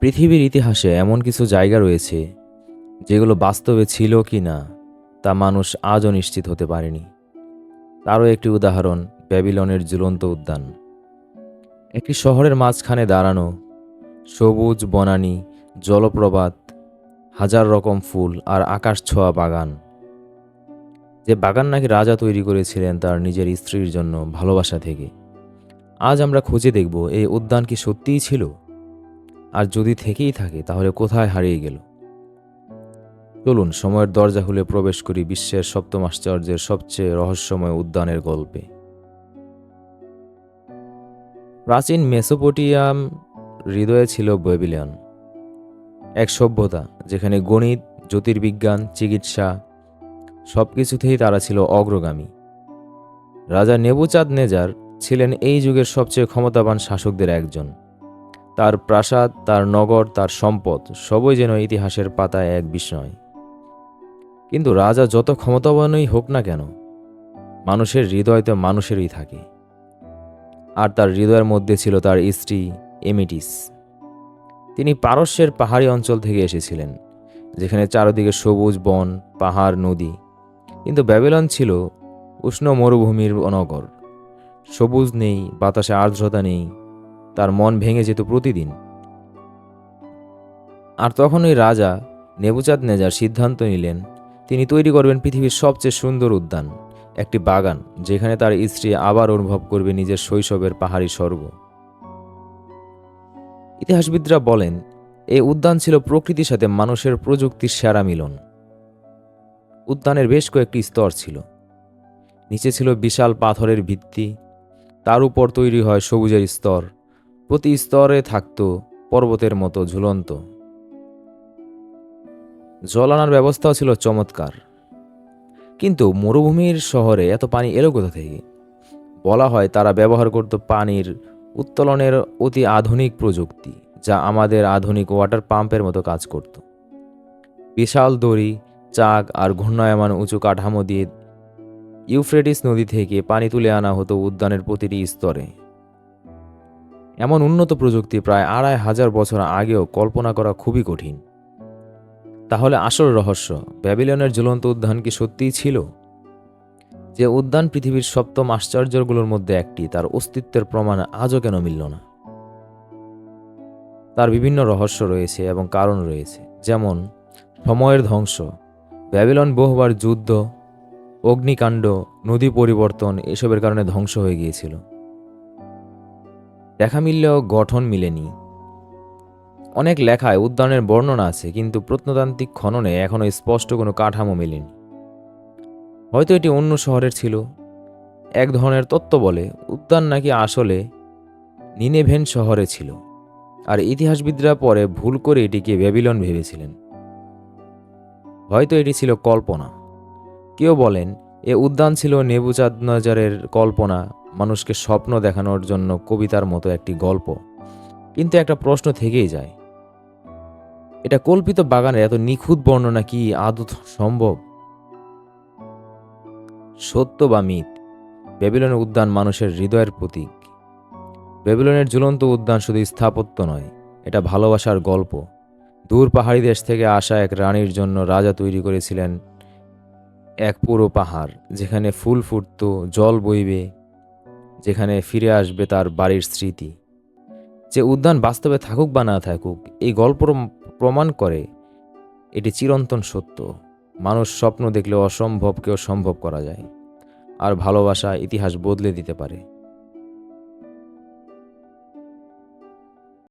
পৃথিবীর ইতিহাসে এমন কিছু জায়গা রয়েছে যেগুলো বাস্তবে ছিল কি না তা মানুষ আজও নিশ্চিত হতে পারেনি। তারও একটি উদাহরণ ব্যাবিলনের ঝুলন্ত উদ্যান। একটি শহরের মাঝখানে দাঁড়ানো সবুজ, বনানী, জলপ্রপাত, হাজার রকম ফুল আর আকাশ ছোঁয়া বাগান। যে বাগান নাকি রাজা তৈরি করেছিলেন তার নিজের স্ত্রীর জন্য ভালোবাসা থেকে। আজ আমরা খুঁজে দেখব এই উদ্যান কি সত্যিই ছিল? আর যদি থেকেই থাকে, তাহলে কোথায় হারিয়ে গেল? চলুন, সময়ের দরজা খুলে প্রবেশ করি বিশ্বের সপ্তম আশ্চর্যের সবচেয়ে রহস্যময় উদ্যানের গল্পে। প্রাচীন মেসোপোটিয়াম হৃদয়ে ছিল বেবিলিয়ন এক সভ্যতা, যেখানে গণিত, জ্যোতির্বিজ্ঞান, চিকিৎসা সব কিছুতেই তারা ছিল অগ্রগামী। রাজা নেবুচাঁদ নেজার ছিলেন এই যুগের সবচেয়ে ক্ষমতাবান শাসকদের একজন। তার প্রাসাদ, তার নগর, তার সম্পদ, সবই যেন ইতিহাসের পাতায় এক বিস্ময়। কিন্তু রাজা যত ক্ষমতাবানই হোক না কেন, মানুষের হৃদয় তো মানুষেরই থাকে। আর তার হৃদয়ের মধ্যে ছিল তার স্ত্রী এমিটিস। তিনি পারস্যের পাহাড়ি অঞ্চল থেকে এসেছিলেন, যেখানে চারদিকে সবুজ বন, পাহাড়, নদী। কিন্তু ব্যাবিলন ছিল উষ্ণ মরুভূমির অনগর। সবুজ নেই, বাতাসে আর্দ্রতা নেই তার মন ভেঙে যেত প্রতিদিন। আর তখন ওই রাজা নেবুচাঁদ নেজার সিদ্ধান্ত নিলেন, তিনি তৈরি করবেন পৃথিবীর সবচেয়ে সুন্দর উদ্যান, একটি বাগান, যেখানে তার স্ত্রী আবার অনুভব করবে নিজের শৈশবের পাহাড়ি স্বর্গ। ইতিহাসবিদরা বলেন, এই উদ্যান ছিল প্রকৃতির সাথে মানুষের প্রযুক্তির সেরা মিলন। উদ্যানের বেশ কয়েকটি স্তর ছিল। নিচে ছিল বিশাল পাথরের ভিত্তি, তার উপর তৈরি হয় সবুজের স্তর প্রতি স্তরে থাকত, পর্বতের মতো ঝুলন্ত। জল আনার ব্যবস্থাও ছিল চমৎকার। কিন্তু মরুভূমির শহরে এত পানি এলো কোথা থেকে? বলা হয় তারা ব্যবহার করত পানির উত্তোলনের অতি আধুনিক প্রযুক্তি, যা আমাদের আধুনিক ওয়াটার পাম্পের মতো কাজ করত। বিশাল দড়ি, চাক আর ঘূর্ণায়মান উঁচু কাঠামো দিয়ে ইউফ্রেটিস নদী থেকে পানি তুলে আনা হতো উদ্যানের প্রতিটি স্তরে। এমন উন্নত প্রযুক্তি প্রায় আড়াই হাজার বছর আগেও কল্পনা করা খুবই কঠিন। তাহলে আসল রহস্য, ব্যাবিলনের ঝুলন্ত উদ্যান কি সত্যিই ছিল? যে উদ্যান পৃথিবীর সপ্তম আশ্চর্যগুলোর মধ্যে একটি, তার অস্তিত্বের প্রমাণ আজও কেন মিলল না? তার বিভিন্ন রহস্য রয়েছে এবং কারণ রয়েছে। যেমন, সময়ের ধ্বংস, ব্যাবিলন বহুবার যুদ্ধ, অগ্নিকাণ্ড, নদী পরিবর্তন, এসবের কারণে ধ্বংস হয়ে গিয়েছিল। দেখা মিললেও গঠন মিলেনি। অনেক লেখায় উদ্যানের বর্ণনা আছে, কিন্তু প্রত্নতান্ত্রিক খননে এখনও স্পষ্ট কোনো কাঠামো মেলেনি। হয়তো এটি অন্য শহরের ছিল। এক ধরনের তত্ত্ব বলে, উদ্যান নাকি আসলে নিনেভেন শহরে ছিল, আর ইতিহাসবিদরা পরে ভুল করে এটিকে ব্যাবিলন ভেবেছিলেন। হয়তো এটি ছিল কল্পনা। কেউ বলেন, এ উদ্যান ছিল নেবুচাঁদ নজরের কল্পনা মানুষকে স্বপ্ন দেখানোর জন্য কবিতার মতো একটি গল্প। কিন্তু একটা প্রশ্ন থেকেই যায়। এটা কল্পিত বাগানের এত নিখুঁত বর্ণনা কি আদৌ সম্ভব? সত্য বা মিথ? বেবিলনের উদ্যান মানুষের হৃদয়ের প্রতীক। বেবিলনের ঝুলন্ত উদ্যান শুধু স্থাপত্য নয়, এটা ভালোবাসার গল্প। দূর পাহাড়ি দেশ থেকে আসা এক রানীর জন্য রাজা তৈরি করেছিলেন এক পুরো পাহাড়, যেখানে ফুল ফুটত, জল বইবে যেখানে ফিরে আসবে তার বাড়ির স্মৃতি। যে উদ্যান বাস্তবে থাকুক বা না থাকুক, এই গল্প প্রমাণ করে এটি চিরন্তন সত্য। মানুষ স্বপ্ন দেখলে অসম্ভবকেও সম্ভব করা যায়। আর ভালোবাসা ইতিহাস বদলে দিতে পারে।